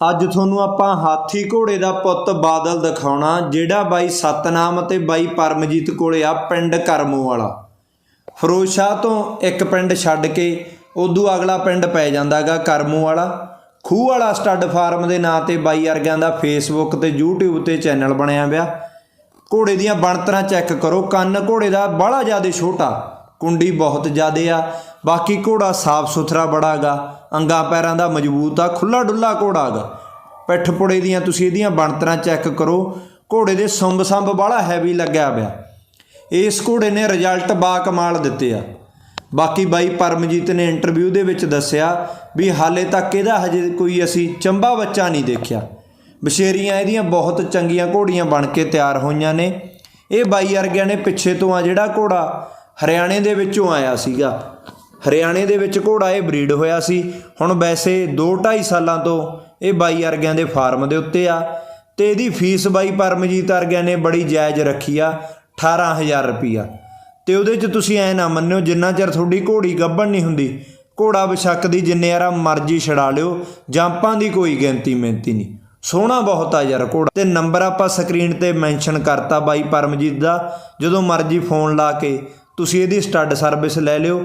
ਅੱਜ ਤੁਹਾਨੂੰ ਆਪਾਂ ਹਾਥੀ ਘੋੜੇ ਦਾ ਪੁੱਤ ਬਾਦਲ ਦਿਖਾਉਣਾ, ਜਿਹੜਾ ਬਾਈ ਸਤਨਾਮ ਤੇ ਬਾਈ ਪਰਮਜੀਤ ਕੋਲੇ ਆ ਪਿੰਡ ਕਰਮੋ ਵਾਲਾ। ਫਿਰੋਜ਼ਸ਼ਾਹ ਤੋਂ ਇੱਕ ਪਿੰਡ ਛੱਡ ਕੇ ਉਦੋਂ ਅਗਲਾ ਪਿੰਡ ਪੈ ਜਾਂਦਾਗਾ ਕਰਮੋ ਵਾਲਾ। ਖੂਹ ਵਾਲਾ ਸਟੱਡ ਫਾਰਮ ਦੇ ਨਾਂ ਤੇ ਬਾਈ ਅਰਗਿਆਂ ਦਾ ਫੇਸਬੁੱਕ ਤੇ YouTube ਤੇ ਚੈਨਲ ਬਣਿਆ ਪਿਆ। ਘੋੜੇ ਦੀਆਂ ਬਣਤਰਾਂ ਚੈੱਕ ਕਰੋ, ਕੰਨ ਘੋੜੇ ਦਾ ਬੜਾ ਜ਼ਿਆਦਾ ਛੋਟਾ। ਕੁੰਡੀ ਬਹੁਤ ਜ਼ਿਆਦੇ ਆ। ਬਾਕੀ ਘੋੜਾ ਸਾਫ਼ ਸੁਥਰਾ ਬੜਾਗਾ ਅੰਗਾਂ ਪੈਰਾਂ ਦਾ ਮਜ਼ਬੂਤ ਆ ਖੁੱਲਾ ਡੁੱਲਾ ਘੋੜਾ ਗਾ। ਪਿੱਠ ਪੁੜੇ ਦੀਆਂ ਤੁਸੀਂ ਇਹਦੀਆਂ ਬਣਤਰਾਂ ਚੈੱਕ ਕਰੋ। ਘੋੜੇ ਦੇ ਸੰਭ ਸੰਭ ਬੜਾ ਹੈਵੀ ਲੱਗਿਆ ਪਿਆ। ਇਸ ਘੋੜੇ ਨੇ ਰਿਜ਼ਲਟ ਬਾ ਕਮਾਲ ਦਿੱਤੇ ਆ। ਬਾਕੀ ਬਾਈ ਪਰਮਜੀਤ ਨੇ ਇੰਟਰਵਿਊ ਦੇ ਵਿੱਚ ਦੱਸਿਆ ਵੀ ਹਾਲੇ ਤੱਕ ਇਹਦਾ ਹਜੇ ਕੋਈ ਅਸੀਂ ਚੰਬਾ ਬੱਚਾ ਨਹੀਂ ਦੇਖਿਆ। ਬਸ਼ੇਰੀਆਂ ਇਹਦੀਆਂ ਬਹੁਤ ਚੰਗੀਆਂ ਘੋੜੀਆਂ ਬਣ ਕੇ ਤਿਆਰ ਹੋਈਆਂ ਨੇ। ਇਹ ਬਾਈ ਵਰਗਿਆਂ ਨੇ ਪਿੱਛੇ ਤੋਂ ਆ ਜਿਹੜਾ ਘੋੜਾ ਹਰਿਆਣੇ ਦੇ ਵਿੱਚੋਂ ਆਇਆ ਸੀਗਾ। ਹਰਿਆਣੇ ਦੇ ਵਿੱਚ ਘੋੜਾ ਇਹ ਬਰੀਡ ਹੋਇਆ ਸੀ। ਹੁਣ ਵੈਸੇ 2.5 ਸਾਲਾਂ ਤੋਂ ਇਹ ਬਾਈ ਅਰਗਿਆਂ ਦੇ ਫਾਰਮ ਦੇ ਉੱਤੇ ਆ ਤੇ ਇਹਦੀ ਫੀਸ ਬਾਈ ਪਰਮਜੀਤ ਅਰਗਿਆਂ ਨੇ ਬੜੀ ਜਾਇਜ਼ ਰੱਖੀ ਆ 18000 ਰੁਪਿਆ ਤੇ ਉਹਦੇ 'ਚ ਤੁਸੀਂ ਐ ਨਾ ਮੰਨਿਓ, ਜਿੰਨਾ ਚਿਰ ਤੁਹਾਡੀ ਘੋੜੀ ਗੱਭਣ ਨਹੀਂ ਹੁੰਦੀ, ਘੋੜਾ ਬਸ਼ੱਕ ਦੀ ਜਿੰਨੇ ਯਾਰਾ ਮਰਜ਼ੀ ਛਡਾ ਲਿਓ, ਜੰਪਾਂ ਦੀ ਕੋਈ ਗਿਣਤੀ ਮਿੰਤੀ ਨਹੀਂ। ਸੋਹਣਾ ਬਹੁਤ ਆ ਯਾਰ ਘੋੜਾ। ਤੇ ਨੰਬਰ ਆਪਾਂ ਸਕਰੀਨ ਤੇ ਮੈਂਸ਼ਨ ਕਰਤਾ ਬਾਈ ਪਰਮਜੀਤ ਦਾ, ਜਦੋਂ ਮਰਜ਼ੀ ਫੋਨ ਲਾ ਕੇ ਤੁਸੀਂ ਇਹਦੀ ਸਟੱਡ ਸਰਵਿਸ ਲੈ ਲਿਓ।